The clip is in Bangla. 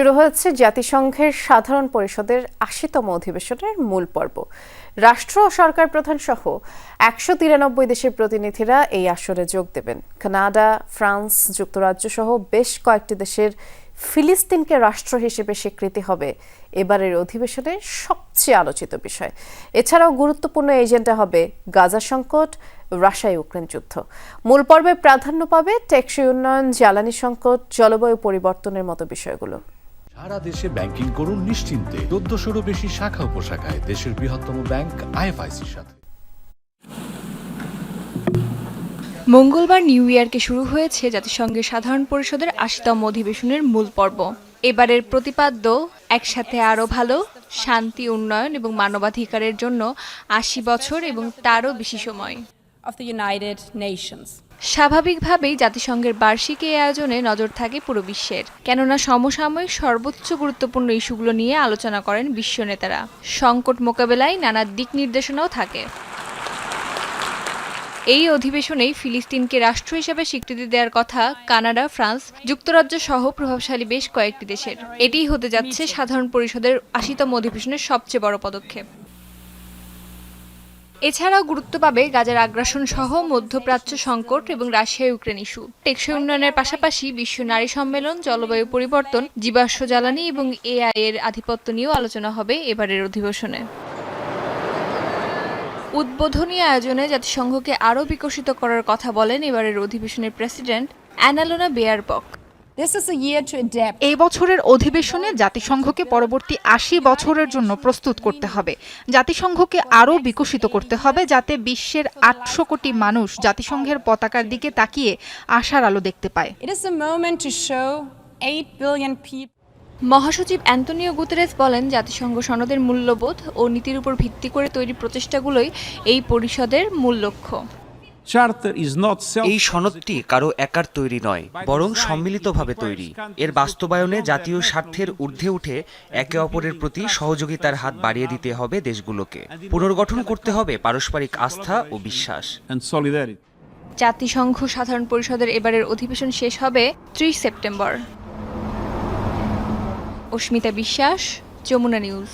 শুরু হয়েছে জাতিসংঘের সাধারণ পরিষদের আশিতম অধিবেশনের মূল পর্ব। রাষ্ট্র ও সরকার প্রধান সহ একশো তিরানব্বই দেশের প্রতিনিধিরা এই আসরে যোগ দেবেন। কানাডা, ফ্রান্স যুক্তরাজ্য সহ বেশ কয়েকটি দেশের ফিলিস্তিনকে রাষ্ট্র হিসেবে স্বীকৃতি হবে। এবারের অধিবেশনের সবচেয়ে আলোচিত বিষয়। এছাড়াও গুরুত্বপূর্ণ এজেন্ডা হবে গাজা সংকট রাশিয়া ইউক্রেন যুদ্ধ। মূল পর্বে প্রাধান্য পাবে টেকসই উন্নয়ন, জ্বালানি সংকট, জলবায়ু পরিবর্তনের মতো বিষয়গুলো। সারা দেশে ব্যাংকিং করুন নিশ্চিন্তে। চোদ্দশোরও বেশি শাখা উপশাখায় দেশের বৃহত্তম ব্যাংক আইএফআইসির সাথে। মঙ্গলবার নিউ ইয়র্কে শুরু হয়েছে জাতিসংঘের সাধারণ পরিষদের আশিতম অধিবেশনের মূল পর্ব। এবারের প্রতিপাদ্য, একসাথে আরও ভালো, শান্তি, উন্নয়ন এবং মানবাধিকারের জন্য আশি বছর এবং তারও বেশি সময়। Of the United Nations. স্বাভাবিকভাবেই জাতিসংঘের বার্ষিক এই আয়োজনে নজর থাকে পুরো বিশ্বের। কেননা সমসাময়িক সর্বোচ্চ গুরুত্বপূর্ণ ইস্যুগুলো নিয়ে আলোচনা করেন বিশ্ব নেতারা। সংকট মোকাবেলায় নানা দিক নির্দেশনাও থাকে। এই অধিবেশনেই ফিলিস্তিনকে রাষ্ট্র হিসেবে স্বীকৃতি দেওয়ার কথা কানাডা, ফ্রান্স, যুক্তরাজ্য সহ প্রভাবশালী বেশ কয়েকটি দেশের। এটিই হতে যাচ্ছে সাধারণ পরিষদের আশিতম অধিবেশনের সবচেয়ে বড় পদক্ষেপ। এছাড়াও গুরুত্ব পাবে গাজার আগ্রাসন সহ মধ্যপ্রাচ্য সংকট এবং রাশিয়া ইউক্রেন ইস্যু। টেকসই উন্নয়নের পাশাপাশি বিশ্ব নারী সম্মেলন, জলবায়ু পরিবর্তন, জীবাশ্ম জ্বালানি এবং এআই এর আধিপত্য নিয়েও আলোচনা হবে এবারের অধিবেশনে। উদ্বোধনী আয়োজনে জাতিসংঘকে আরও বিকশিত করার কথা বলেন এবারের অধিবেশনের president Annalena Baerbock This is a year to adapt. এই বছরের অধিবেশনে জাতিসংঘকে পরবর্তী আশি বছরের জন্য প্রস্তুত করতে হবে। জাতিসংঘকে আরও বিকশিত করতে হবে যাতে বিশ্বের আটশো কোটি মানুষ জাতিসংঘের পতাকার দিকে তাকিয়ে আশার আলো দেখতে পায়। It is a moment to show 8 billion people মহাসচিব অ্যান্তনিও গুতেরেস বলেন জাতিসংঘ সনদের মূল্যবোধ ও নীতির উপর ভিত্তি করে তৈরি প্রচেষ্টাগুলোই এই পরিষদের মূল লক্ষ্য। এই সনদটি কারও একার তৈরি নয় বরং সম্মিলিতভাবে তৈরি। এর বাস্তবায়নে জাতীয় স্বার্থের ঊর্ধ্বে উঠে একে অপরের প্রতি সহযোগিতার হাত বাড়িয়ে দিতে হবে দেশগুলোকে। পুনর্গঠন করতে হবে পারস্পরিক আস্থা ও বিশ্বাস। জাতিসংঘ সাধারণ পরিষদের এবারের অধিবেশন শেষ হবে ত্রিশ সেপ্টেম্বর। অস্মিতা বিশ্বাস যমুনা নিউজ।